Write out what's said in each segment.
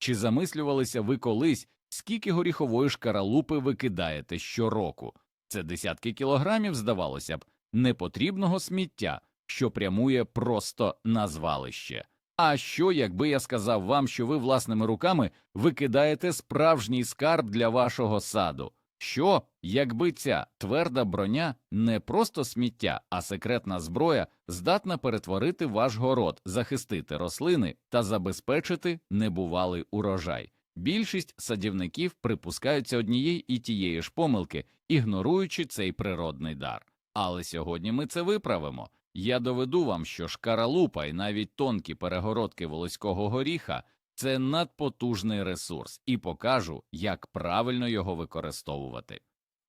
Чи замислювалися ви колись, скільки горіхової шкаралупи викидаєте щороку? Це десятки кілограмів, здавалося б, непотрібного сміття, що прямує просто на звалище. А що, якби я сказав вам, що ви власними руками викидаєте справжній скарб для вашого саду? Що, якби ця тверда броня не просто сміття, а секретна зброя здатна перетворити ваш город, захистити рослини та забезпечити небувалий урожай? Більшість садівників припускаються однієї і тієї ж помилки, ігноруючи цей природний дар. Але сьогодні ми це виправимо. Я доведу вам, що шкаралупа і навіть тонкі перегородки волоського горіха це надпотужний ресурс, і покажу, як правильно його використовувати.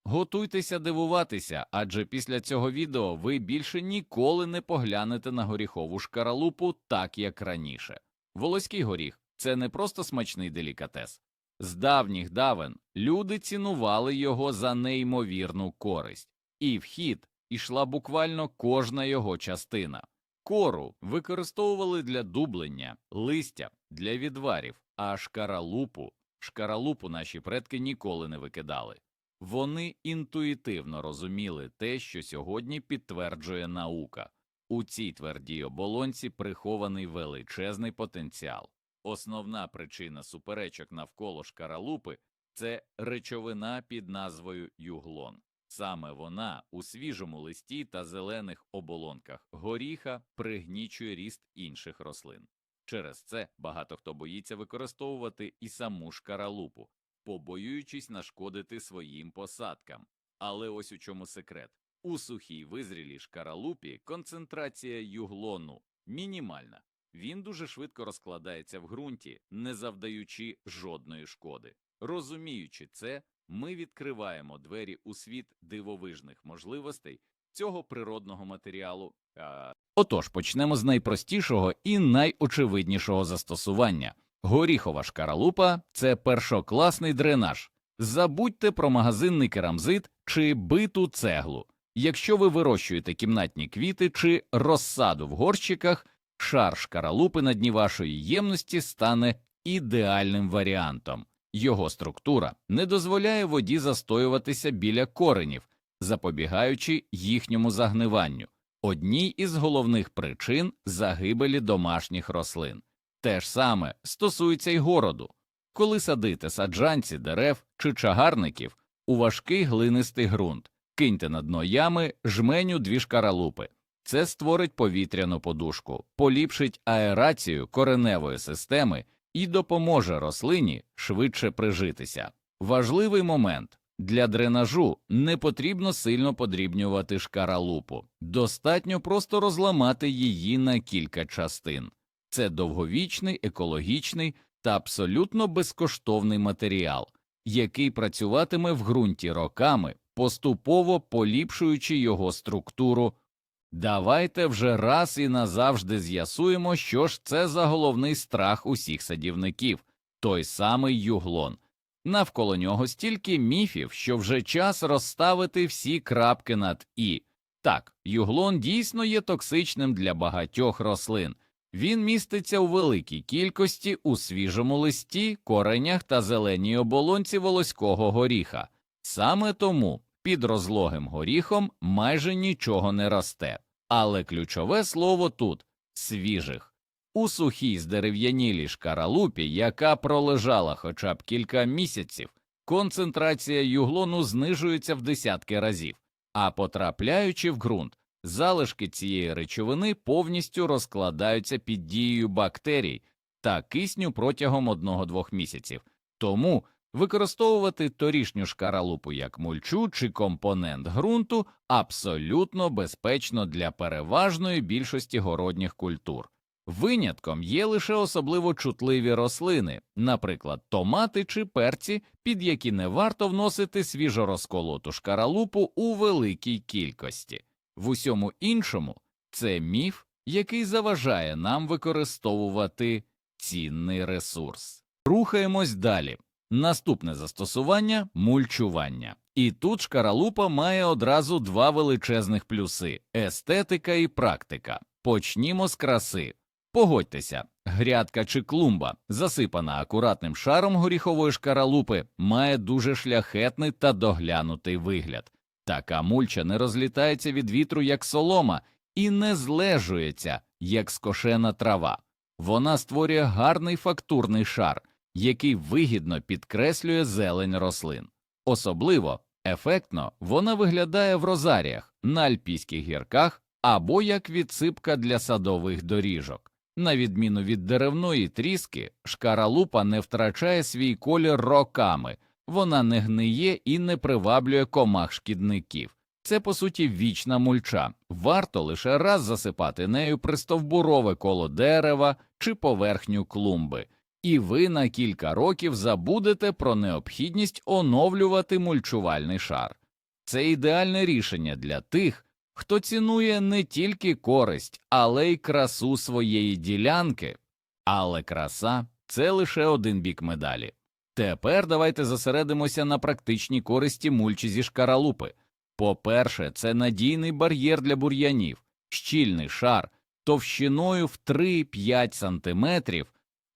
Готуйтеся дивуватися, адже після цього відео ви більше ніколи не поглянете на горіхову шкаралупу так, як раніше. Волоський горіх це не просто смачний делікатес. З давніх давен люди цінували його за неймовірну користь, і в хід ішла буквально кожна його частина. Кору використовували для дублення, листя для відварів, а шкаралупу шкаралупу наші предки ніколи не викидали. Вони інтуїтивно розуміли те, що сьогодні підтверджує наука. У цій твердій оболонці прихований величезний потенціал. Основна причина суперечок навколо шкаралупи це речовина під назвою юглон. Саме вона у свіжому листі та зелених оболонках горіха пригнічує ріст інших рослин. Через це багато хто боїться використовувати і саму шкаралупу, побоюючись нашкодити своїм посадкам. Але ось у чому секрет. У сухій визрілій шкаралупі концентрація юглону мінімальна. Він дуже швидко розкладається в ґрунті, не завдаючи жодної шкоди. Розуміючи це, ми відкриваємо двері у світ дивовижних можливостей цього природного матеріалу. Отож, почнемо з найпростішого і найочевиднішого застосування. Горіхова шкаралупа це першокласний дренаж. Забудьте про магазинний керамзит чи биту цеглу. Якщо ви вирощуєте кімнатні квіти чи розсаду в горщиках, шар шкаралупи на дні вашої ємності стане ідеальним варіантом. Його структура не дозволяє воді застоюватися біля коренів, запобігаючи їхньому загниванню, одній із головних причин загибелі домашніх рослин. Те ж саме стосується й городу. Коли садите саджанці дерев чи чагарників у важкий глинистий ґрунт, киньте на дно ями жменю дві шкаралупи. Це створить повітряну подушку, поліпшить аерацію кореневої системи і допоможе рослині швидше прижитися. Важливий момент для дренажу не потрібно сильно подрібнювати шкаралупу, достатньо просто розламати її на кілька частин. Це довговічний, екологічний та абсолютно безкоштовний матеріал, який працюватиме в ґрунті роками, поступово поліпшуючи його структуру. Давайте вже раз і назавжди з'ясуємо, що ж це за головний страх усіх садівників той самий юглон. Навколо нього стільки міфів, що вже час розставити всі крапки над і. Так, юглон дійсно є токсичним для багатьох рослин. Він міститься у великій кількості у свіжому листі, коренях та зеленій оболонці волоського горіха. Саме тому під розлогим горіхом майже нічого не росте. Але ключове слово тут свіжих. У сухій здерев'янілій шкаралупі, яка пролежала хоча б кілька місяців, концентрація юглону знижується в десятки разів, а потрапляючи в ґрунт, залишки цієї речовини повністю розкладаються під дією бактерій та кисню протягом одного-двох місяців. Тому використовувати торішню шкаралупу як мульчу чи компонент ґрунту абсолютно безпечно для переважної більшості городніх культур. Винятком є лише особливо чутливі рослини, наприклад, томати чи перці, під які не варто вносити свіжорозколоту шкаралупу у великій кількості. В усьому іншому це міф, який заважає нам використовувати цінний ресурс. Рухаємось далі. Наступне застосування мульчування. І тут шкаралупа має одразу два величезних плюси естетика і практика. Почнімо з краси. Погодьтеся, Грядка чи клумба, засипана акуратним шаром горіхової шкаралупи, має дуже шляхетний та доглянутий вигляд. Така мульча не розлітається від вітру, як солома, і не злежується, як скошена трава. Вона створює гарний фактурний шар, який вигідно підкреслює зелень рослин. Особливо ефектно вона виглядає в розаріях, на альпійських гірках або як відсипка для садових доріжок. На відміну від деревної тріски, шкаралупа не втрачає свій колір роками, вона не гниє і не приваблює комах шкідників. Це по суті вічна мульча. Варто лише раз засипати нею пристовбурове коло дерева чи поверхню клумби, і ви на кілька років забудете про необхідність оновлювати мульчувальний шар. Це ідеальне рішення для тих, хто цінує не тільки користь, але й красу своєї ділянки. Але краса це лише один бік медалі. Тепер давайте зосередимося на практичній користі мульчі зі шкаралупи. По-перше, це надійний бар'єр для бур'янів, щільний шар товщиною в 3-5 см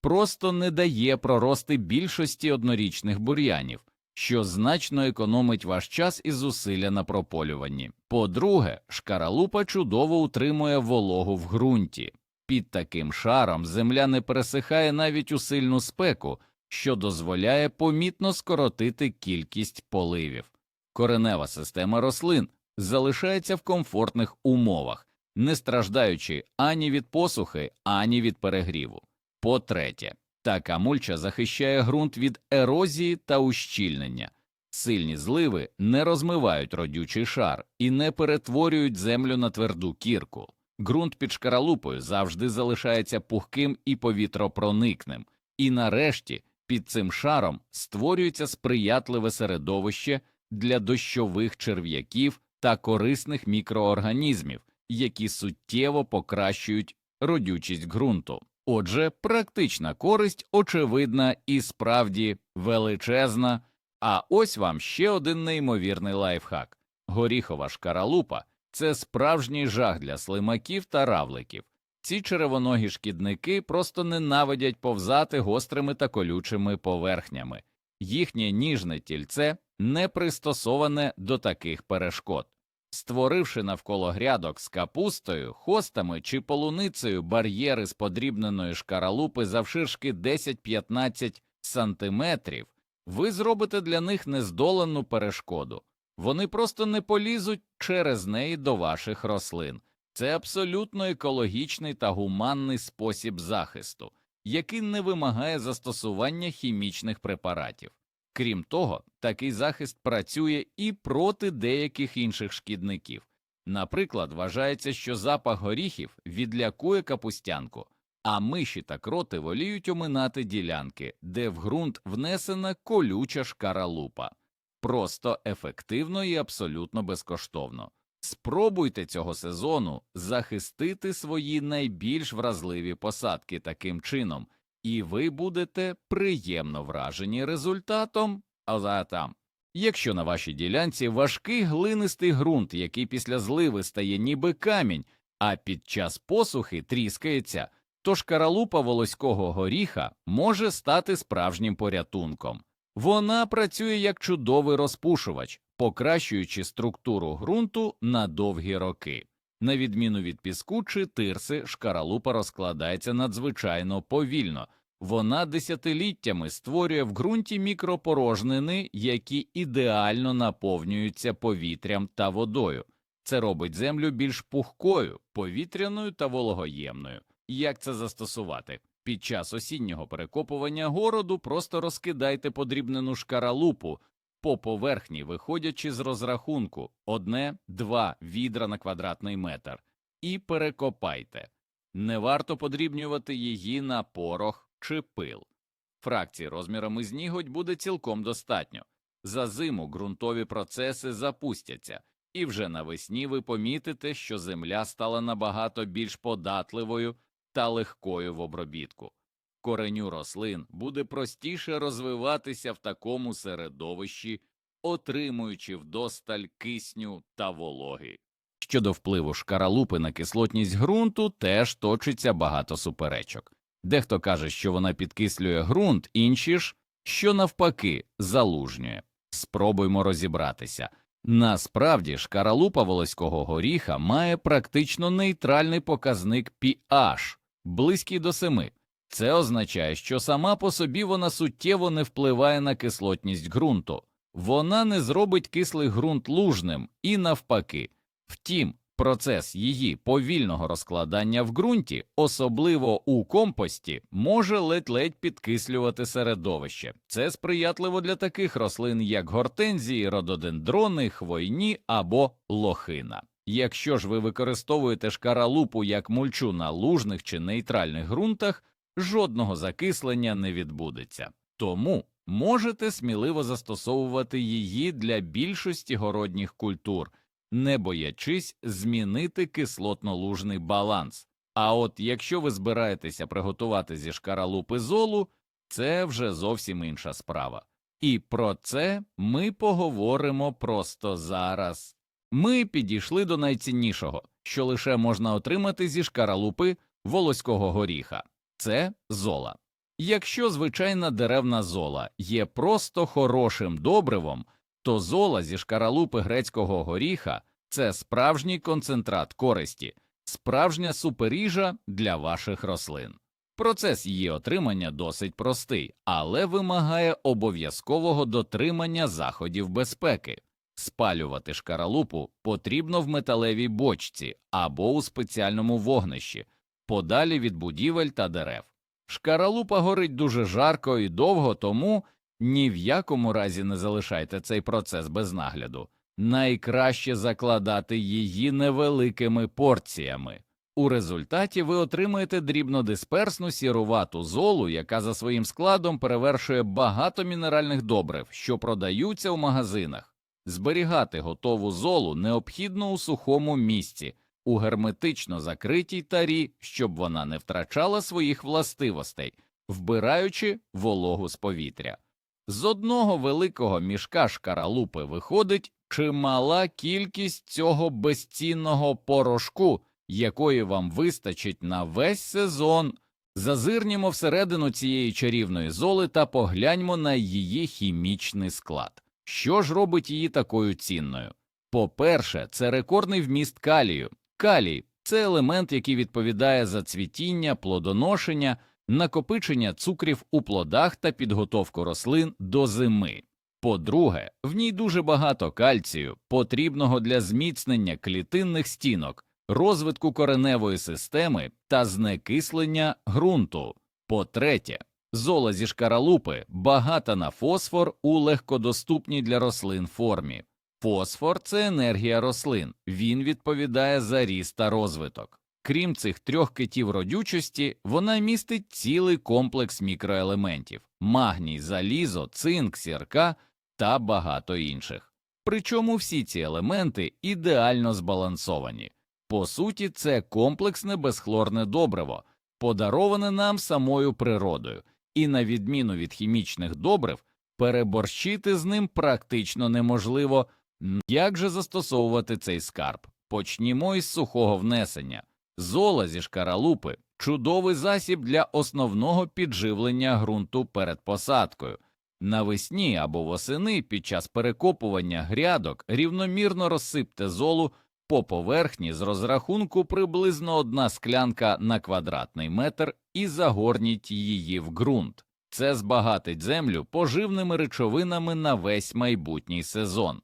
просто не дає прорости більшості однорічних бур'янів, що значно економить ваш час і зусилля на прополюванні. По-друге, шкаралупа чудово утримує вологу в ґрунті. Під таким шаром земля не пересихає навіть у сильну спеку, що дозволяє помітно скоротити кількість поливів. Коренева система рослин залишається в комфортних умовах, не страждаючи ані від посухи, ані від перегріву. По-третє, така мульча захищає ґрунт від ерозії та ущільнення. Сильні зливи не розмивають родючий шар і не перетворюють землю на тверду кірку. Ґрунт під шкаралупою завжди залишається пухким і повітропроникним, і нарешті під цим шаром створюється сприятливе середовище для дощових черв'яків та корисних мікроорганізмів, які суттєво покращують родючість ґрунту. Отже, практична користь очевидна і справді величезна. А ось вам ще один неймовірний лайфхак: горіхова шкаралупа це справжній жах для слимаків та равликів. Ці черевоногі шкідники просто ненавидять повзати гострими та колючими поверхнями. Їхнє ніжне тільце не пристосоване до таких перешкод. Створивши навколо грядок з капустою, хостами чи полуницею бар'єри з подрібненої шкаралупи завширшки 10-15 сантиметрів, ви зробите для них нездолену перешкоду. Вони просто не полізуть через неї до ваших рослин. Це абсолютно екологічний та гуманний спосіб захисту, який не вимагає застосування хімічних препаратів. Крім того, такий захист працює і проти деяких інших шкідників. Наприклад, вважається, що запах горіхів відлякує капустянку, а миші та кроти воліють оминати ділянки, де в ґрунт внесена колюча шкаралупа. Просто ефективно і абсолютно безкоштовно. Спробуйте цього сезону захистити свої найбільш вразливі посадки таким чином, і ви будете приємно вражені результатом. А там, якщо на вашій ділянці важкий глинистий ґрунт, який після зливи стає ніби камінь, а під час посухи тріскається, то шкаралупа волоського горіха може стати справжнім порятунком. Вона працює як чудовий розпушувач, покращуючи структуру ґрунту на довгі роки. На відміну від піску чи тирси, шкаралупа розкладається надзвичайно повільно, вона десятиліттями створює в ґрунті мікропорожнини, які ідеально наповнюються повітрям та водою. Це робить землю більш пухкою, повітряною та вологоємною. Як це застосувати? Під час осіннього перекопування городу просто розкидайте подрібнену шкаралупу по поверхні, виходячи з розрахунку одне-два відра на квадратний метр, і перекопайте. Не варто подрібнювати її на порох чи пил. Фракції розмірами з нігодь буде цілком достатньо. За зиму ґрунтові процеси запустяться, і вже навесні ви помітите, що земля стала набагато більш податливою та легкою в обробітку. Кореню рослин буде простіше розвиватися в такому середовищі, отримуючи вдосталь кисню та вологи. Щодо впливу шкаралупи на кислотність ґрунту, теж точиться багато суперечок. Дехто каже, що вона підкислює ґрунт, інші ж, що навпаки залужнює. Спробуймо розібратися. Насправді шкаралупа волоського горіха має практично нейтральний показник pH, близький до 7. Це означає, що сама по собі вона суттєво не впливає на кислотність ґрунту, вона не зробить кислий ґрунт лужним і навпаки. Втім, процес її повільного розкладання в ґрунті, особливо у компості, може ледь-ледь підкислювати середовище. Це сприятливо для таких рослин, як гортензії, рододендрони, хвойні або лохина. Якщо ж ви використовуєте шкаралупу як мульчу на лужних чи нейтральних ґрунтах, жодного закислення не відбудеться. Тому можете сміливо застосовувати її для більшості городніх культур, не боячись змінити кислотно-лужний баланс. А от якщо ви збираєтеся приготувати зі шкаралупи золу, це вже зовсім інша справа. І про це ми поговоримо просто зараз. Ми підійшли до найціннішого, що лише можна отримати зі шкаралупи волоського горіха це зола. Якщо звичайна деревна зола є просто хорошим добривом, то зола зі шкаралупи грецького горіха це справжній концентрат користі, справжня суперіжа для ваших рослин. Процес її отримання досить простий, але вимагає обов'язкового дотримання заходів безпеки. Спалювати шкаралупу потрібно в металевій бочці або у спеціальному вогнищі, подалі від будівель та дерев. Шкаралупа горить дуже жарко і довго, тому ні в якому разі не залишайте цей процес без нагляду. Найкраще закладати її невеликими порціями. У результаті ви отримаєте дрібнодисперсну сірувату золу, яка за своїм складом перевершує багато мінеральних добрив, що продаються у магазинах. Зберігати готову золу необхідно у сухому місці, у герметично закритій тарі, щоб вона не втрачала своїх властивостей, вбираючи вологу з повітря. З одного великого мішка шкаралупи виходить чимала кількість цього безцінного порошку, якої вам вистачить на весь сезон. Зазирнімо всередину цієї чарівної золи та погляньмо на її хімічний склад. Що ж робить її такою цінною? По-перше, це рекордний вміст калію. Калій це елемент, який відповідає за цвітіння, плодоношення, накопичення цукрів у плодах та підготовку рослин до зими. По-друге, в ній дуже багато кальцію, потрібного для зміцнення клітинних стінок, розвитку кореневої системи та знекислення ґрунту. По-третє, зола зі шкаралупи багата на фосфор у легкодоступній для рослин формі. Фосфор це енергія рослин, він відповідає за ріст та розвиток. Крім цих трьох китів родючості, вона містить цілий комплекс мікроелементів магній, залізо, цинк, сірка та багато інших. Причому всі ці елементи ідеально збалансовані. По суті, це комплексне безхлорне добриво, подароване нам самою природою, і, на відміну від хімічних добрив, переборщити з ним практично неможливо. Як же застосовувати цей скарб? Почнімо із сухого внесення. Зола зі шкаралупи чудовий засіб для основного підживлення ґрунту перед посадкою. Навесні або восени під час перекопування грядок рівномірно розсипте золу по поверхні з розрахунку приблизно одна склянка на квадратний метр і загорніть її в ґрунт. Це збагатить землю поживними речовинами на весь майбутній сезон.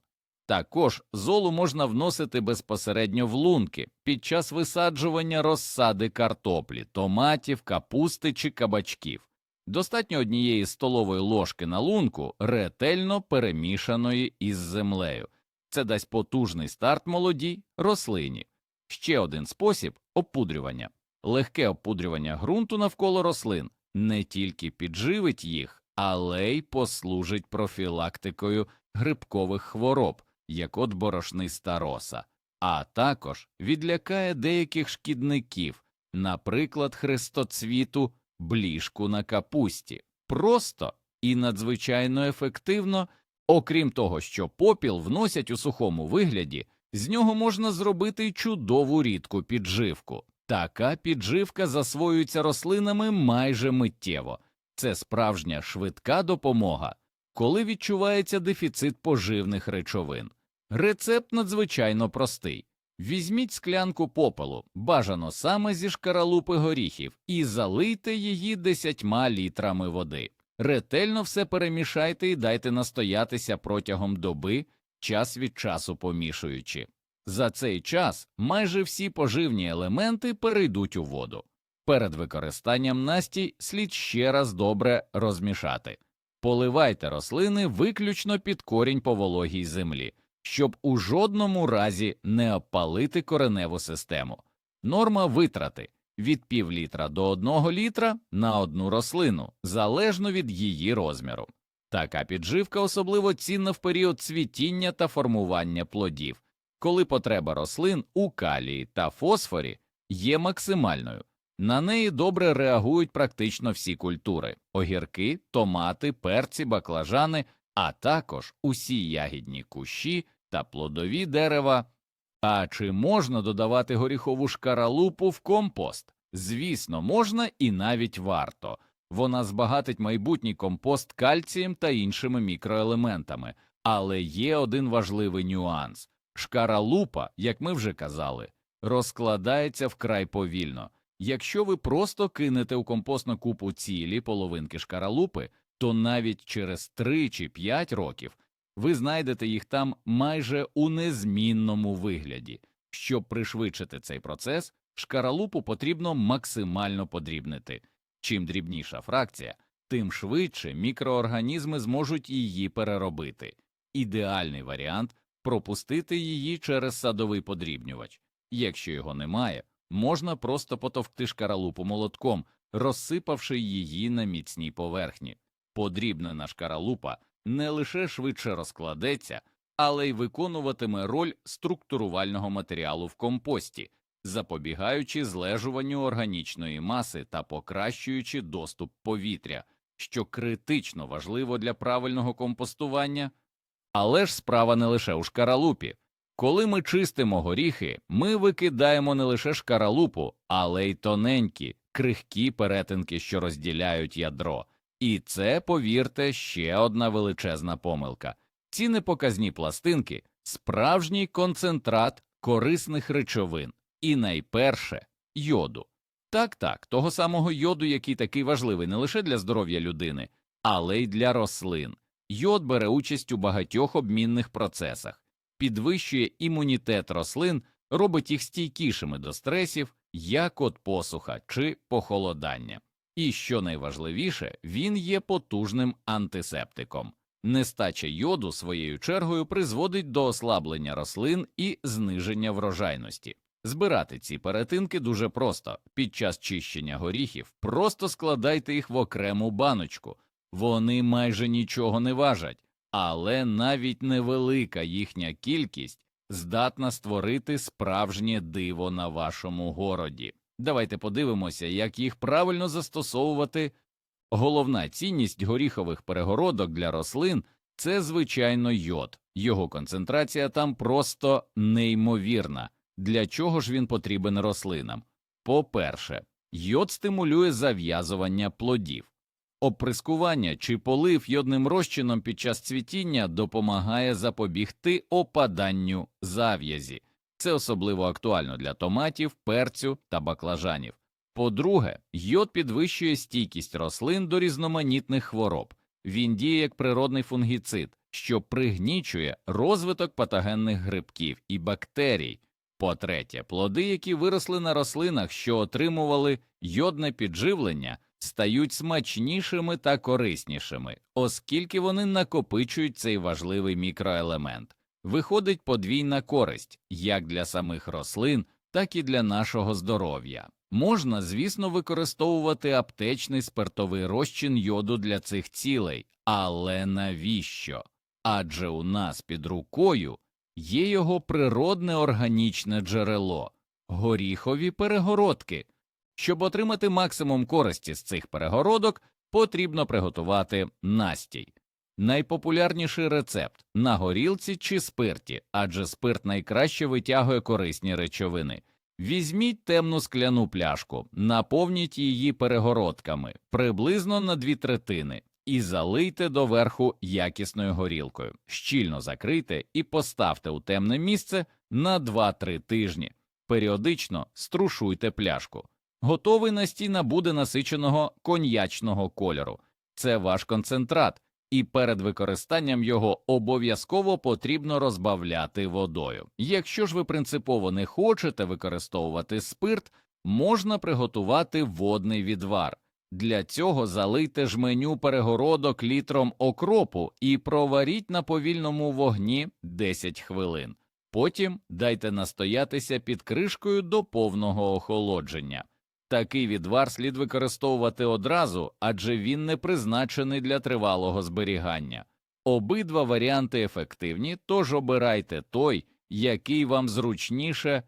Також золу можна вносити безпосередньо в лунки під час висаджування розсади картоплі, томатів, капусти чи кабачків. Достатньо однієї столової ложки на лунку, ретельно перемішаної із землею. Це дасть потужний старт молодій рослині. Ще один спосіб опудрювання. Легке опудрювання ґрунту навколо рослин не тільки підживить їх, але й послужить профілактикою грибкових хвороб, як от борошниста роса, а також відлякає деяких шкідників, наприклад, хрестоцвіту, бліжку на капусті. Просто і надзвичайно ефективно, окрім того, що попіл вносять у сухому вигляді, з нього можна зробити чудову рідку підживку. Така підживка засвоюється рослинами майже миттєво. Це справжня швидка допомога, коли відчувається дефіцит поживних речовин. Рецепт надзвичайно простий. Візьміть склянку попелу, бажано саме зі шкаралупи горіхів, і залийте її 10 літрами води. Ретельно все перемішайте і дайте настоятися протягом доби, час від часу помішуючи. За цей час майже всі поживні елементи перейдуть у воду. Перед використанням настій слід ще раз добре розмішати. Поливайте рослини виключно під корінь по вологій землі, щоб у жодному разі не обпалити кореневу систему. Норма витрати від півлітра до одного літра на одну рослину, залежно від її розміру. Така підживка особливо цінна в період цвітіння та формування плодів, коли потреба рослин у калії та фосфорі є максимальною. На неї добре реагують практично всі культури огірки, томати, перці, баклажани, а також усі ягідні кущі та плодові дерева. А чи можна додавати горіхову шкаралупу в компост? Звісно, можна і навіть варто. Вона збагатить майбутній компост кальцієм та іншими мікроелементами, але є один важливий нюанс шкаралупа, як ми вже казали, розкладається вкрай повільно. Якщо ви просто кинете у компостну купу цілі половинки шкаралупи, то навіть через 3 чи 5 років ви знайдете їх там майже у незмінному вигляді. Щоб пришвидшити цей процес, шкаралупу потрібно максимально подрібнити. Чим дрібніша фракція, тим швидше мікроорганізми зможуть її переробити. Ідеальний варіант пропустити її через садовий подрібнювач. Якщо його немає, можна просто потовкти шкаралупу молотком, розсипавши її на міцній поверхні. Подрібнена шкаралупа не лише швидше розкладеться, але й виконуватиме роль структурувального матеріалу в компості, запобігаючи злежуванню органічної маси та покращуючи доступ повітря, що критично важливо для правильного компостування. Але ж справа не лише у шкаралупі. Коли ми чистимо горіхи, ми викидаємо не лише шкаралупу, але й тоненькі, крихкі перетинки, що розділяють ядро. І це, повірте, ще одна величезна помилка. Ці непоказні пластинки справжній концентрат корисних речовин, і найперше йоду. Так, так, того самого йоду, який такий важливий не лише для здоров'я людини, але й для рослин. Йод бере участь у багатьох обмінних процесах, підвищує імунітет рослин, робить їх стійкішими до стресів, як от посуха чи похолодання. І що найважливіше, він є потужним антисептиком. Нестача йоду своєю чергою призводить до ослаблення рослин і зниження врожайності. Збирати ці перетинки дуже просто під час чищення горіхів, просто складайте їх в окрему баночку, вони майже нічого не важать, але навіть невелика їхня кількість здатна створити справжнє диво на вашому городі. Давайте подивимося, як їх правильно застосовувати. Головна цінність горіхових перегородок для рослин це, звичайно, йод. Його концентрація там просто неймовірна. Для чого ж він потрібен рослинам? По-перше, йод стимулює зав'язування плодів. Оприскування чи полив йодним розчином під час цвітіння допомагає запобігти опаданню зав'язі. Це особливо актуально для томатів, перцю та баклажанів. По-друге, йод підвищує стійкість рослин до різноманітних хвороб. Він діє як природний фунгіцид, що пригнічує розвиток патогенних грибків і бактерій. По-третє, плоди, які виросли на рослинах, що отримували йодне підживлення, стають смачнішими та кориснішими, оскільки вони накопичують цей важливий мікроелемент. Виходить подвійна користь як для самих рослин, так і для нашого здоров'я. Можна, звісно, використовувати аптечний спиртовий розчин йоду для цих цілей, але навіщо? Адже у нас під рукою є його природне органічне джерело горіхові перегородки. Щоб отримати максимум користі з цих перегородок, потрібно приготувати настій. Найпопулярніший рецепт на горілці чи спирті, адже спирт найкраще витягує корисні речовини. Візьміть темну скляну пляшку, наповніть її перегородками приблизно на дві третини і залийте доверху якісною горілкою, щільно закрийте і поставте у темне місце на 2-3 тижні. Періодично струшуйте пляшку. Готовий настій набуде насиченого коньячного кольору. Це ваш концентрат, і перед використанням його обов'язково потрібно розбавляти водою. Якщо ж ви принципово не хочете використовувати спирт, можна приготувати водний відвар. Для цього залийте жменю перегородок літром окропу і проваріть на повільному вогні 10 хвилин. Потім дайте настоятися під кришкою до повного охолодження. Такий відвар слід використовувати одразу, адже він не призначений для тривалого зберігання. Обидва варіанти ефективні, тож обирайте той, який вам зручніше,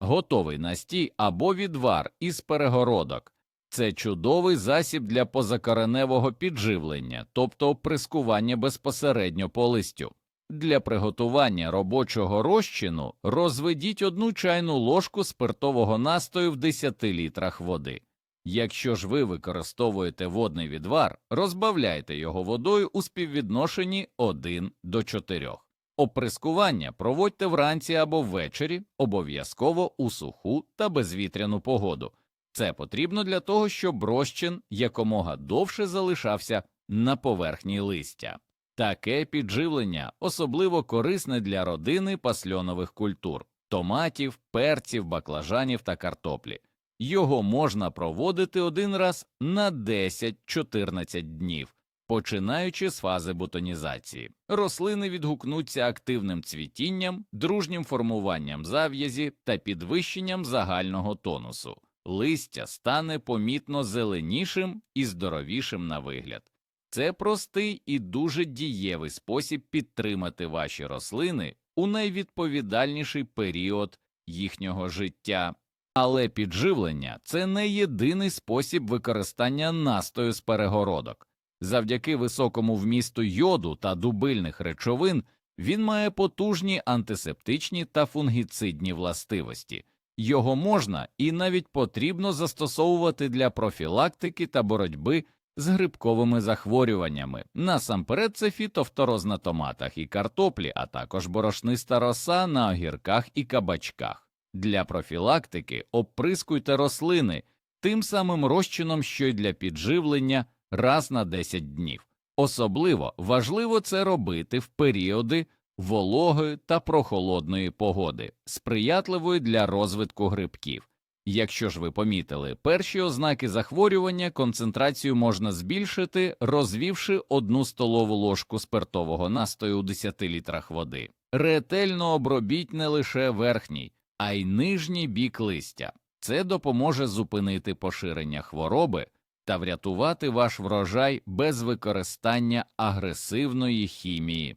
готовий настій або відвар із перегородок. Це чудовий засіб для позакореневого підживлення, тобто оприскування безпосередньо по листю. Для приготування робочого розчину розведіть одну чайну ложку спиртового настою в 10 літрах води. Якщо ж ви використовуєте водний відвар, розбавляйте його водою у співвідношенні 1 до 4. Оприскування проводьте вранці або ввечері, обов'язково у суху та безвітряну погоду. Це потрібно для того, щоб розчин якомога довше залишався на поверхні листя. Таке підживлення особливо корисне для родини пасльонових культур томатів, перців, баклажанів та картоплі. Його можна проводити один раз на 10-14 днів, починаючи з фази бутонізації. Рослини відгукнуться активним цвітінням, дружнім формуванням зав'язі та підвищенням загального тонусу. Листя стане помітно зеленішим і здоровішим на вигляд. Це простий і дуже дієвий спосіб підтримати ваші рослини у найвідповідальніший період їхнього життя. Але підживлення це не єдиний спосіб використання настою з перегородок. Завдяки високому вмісту йоду та дубильних речовин він має потужні антисептичні та фунгіцидні властивості. Його можна і навіть потрібно застосовувати для профілактики та боротьби з грибковими захворюваннями. Насамперед це фітофтороз на томатах і картоплі, а також борошниста роса на огірках і кабачках. Для профілактики оприскуйте рослини тим самим розчином, що й для підживлення раз на 10 днів. Особливо важливо це робити в періоди вологої та прохолодної погоди, сприятливої для розвитку грибків. Якщо ж ви помітили перші ознаки захворювання, концентрацію можна збільшити, розвівши одну столову ложку спиртового настою у 10 літрах води. Ретельно обробіть не лише верхній, а й нижній бік листя. Це допоможе зупинити поширення хвороби та врятувати ваш врожай без використання агресивної хімії.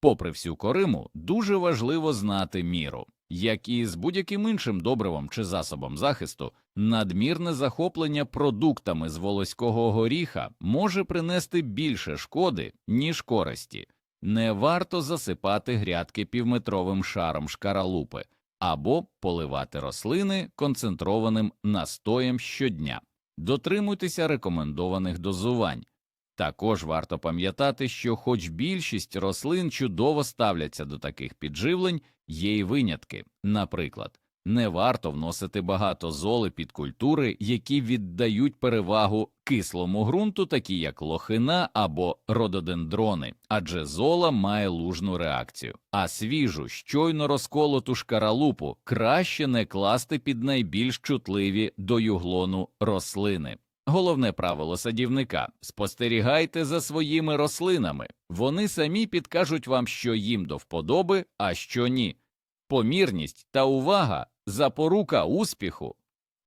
Попри всю кориму, дуже важливо знати міру. Як і з будь-яким іншим добривом чи засобом захисту, надмірне захоплення продуктами з волоського горіха може принести більше шкоди, ніж користі. Не варто засипати грядки півметровим шаром шкаралупи або поливати рослини концентрованим настоєм щодня. Дотримуйтеся рекомендованих дозувань. Також варто пам'ятати, що, хоч більшість рослин чудово ставляться до таких підживлень, є й винятки. Наприклад, не варто вносити багато золи під культури, які віддають перевагу кислому ґрунту, такі як лохина або рододендрони, адже зола має лужну реакцію, а свіжу, щойно розколоту шкаралупу краще не класти під найбільш чутливі до юглону рослини. Головне правило садівника спостерігайте за своїми рослинами, вони самі підкажуть вам, що їм до вподоби, а що ні. Помірність та увага запорука успіху.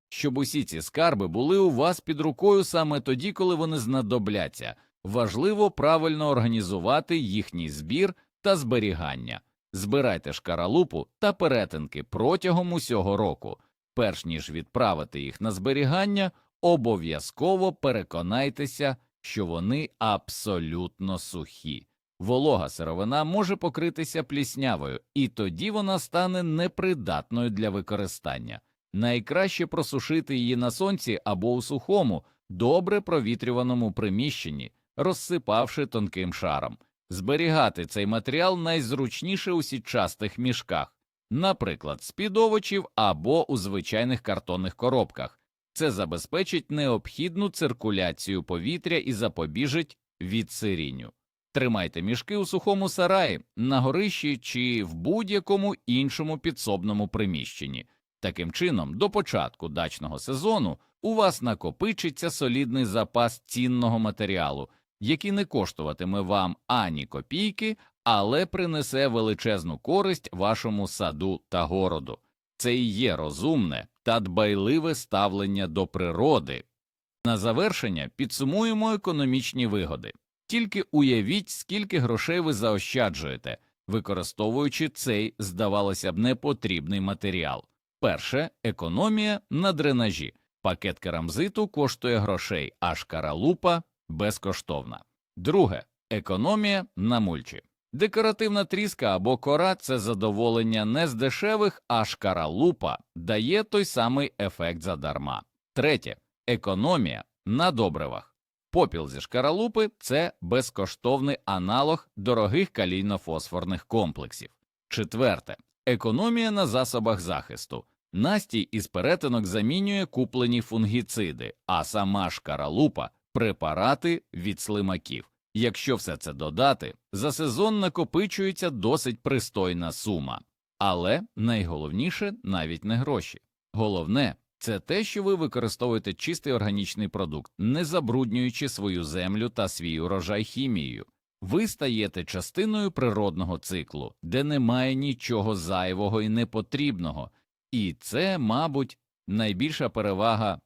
Щоб усі ці скарби були у вас під рукою саме тоді, коли вони знадобляться, важливо правильно організувати їхній збір та зберігання. Збирайте шкаралупу та перетинки протягом усього року, перш ніж відправити їх на зберігання обов'язково переконайтеся, що вони абсолютно сухі. Волога сировина може покритися пліснявою, і тоді вона стане непридатною для використання. найкраще просушити її на сонці або у сухому, добре провітрюваному приміщенні, розсипавши тонким шаром. Зберігати цей матеріал найзручніше у сітчастих мішках, наприклад, з-під овочів або у звичайних картонних коробках. Це забезпечить необхідну циркуляцію повітря і запобіжить відсирінню. Тримайте мішки у сухому сараї, на горищі чи в будь-якому іншому підсобному приміщенні. Таким чином, до початку дачного сезону у вас накопичиться солідний запас цінного матеріалу, який не коштуватиме вам ані копійки, але принесе величезну користь вашому саду та городу. Це і є розумне та дбайливе ставлення до природи. На завершення підсумуємо економічні вигоди. Тільки уявіть, скільки грошей ви заощаджуєте, використовуючи цей, здавалося б, непотрібний матеріал. Перше економія на дренажі. Пакет керамзиту коштує грошей, а шкаралупа безкоштовна. Друге економія на мульчі. Декоративна тріска або кора це задоволення не з дешевих, а шкаралупа дає той самий ефект задарма. Третє економія на добривах. Попіл зі шкаралупи це безкоштовний аналог дорогих калійно-фосфорних комплексів. Четверте економія на засобах захисту. Настій із перетинок замінює куплені фунгіциди, а сама шкаралупа препарати від слимаків. Якщо все це додати, за сезон накопичується досить пристойна сума. Але найголовніше навіть не гроші. Головне це те, що ви використовуєте чистий органічний продукт, не забруднюючи свою землю та свій урожай хімією. Ви стаєте частиною природного циклу, де немає нічого зайвого і непотрібного, і це, мабуть, найбільша перевага.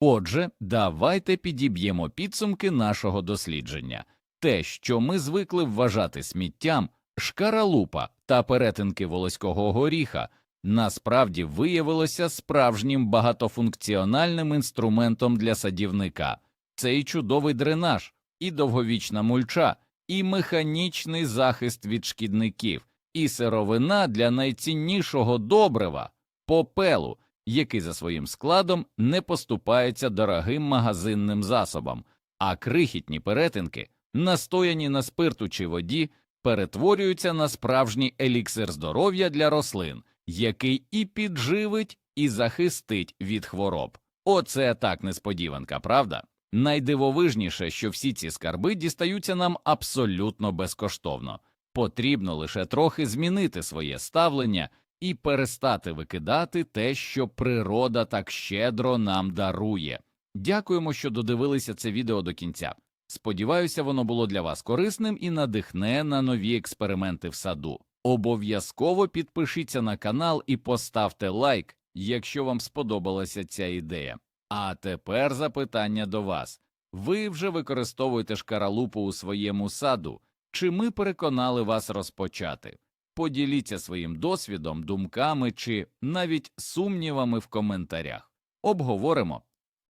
Отже, давайте підіб'ємо підсумки нашого дослідження. Те, що ми звикли вважати сміттям, шкаралупа та перетинки волоського горіха, насправді виявилося справжнім багатофункціональним інструментом для садівника. Це і чудовий дренаж, і довговічна мульча, і механічний захист від шкідників, і сировина для найціннішого добрива попелу, який за своїм складом не поступається дорогим магазинним засобам, а крихітні перетинки, настояні на спирту чи воді, перетворюються на справжній еліксир здоров'я для рослин, який і підживить, і захистить від хвороб. Оце так несподіванка, правда? Найдивовижніше, що всі ці скарби дістаються нам абсолютно безкоштовно. Потрібно лише трохи змінити своє ставлення і перестати викидати те, що природа так щедро нам дарує. Дякуємо, що додивилися це відео до кінця. Сподіваюся, воно було для вас корисним і надихне на нові експерименти в саду. Обов'язково підпишіться на канал і поставте лайк, якщо вам сподобалася ця ідея. А тепер запитання до вас. Ви вже використовуєте шкаралупу у своєму саду, чи ми переконали вас розпочати? Поділіться своїм досвідом, думками чи навіть сумнівами в коментарях. Обговоримо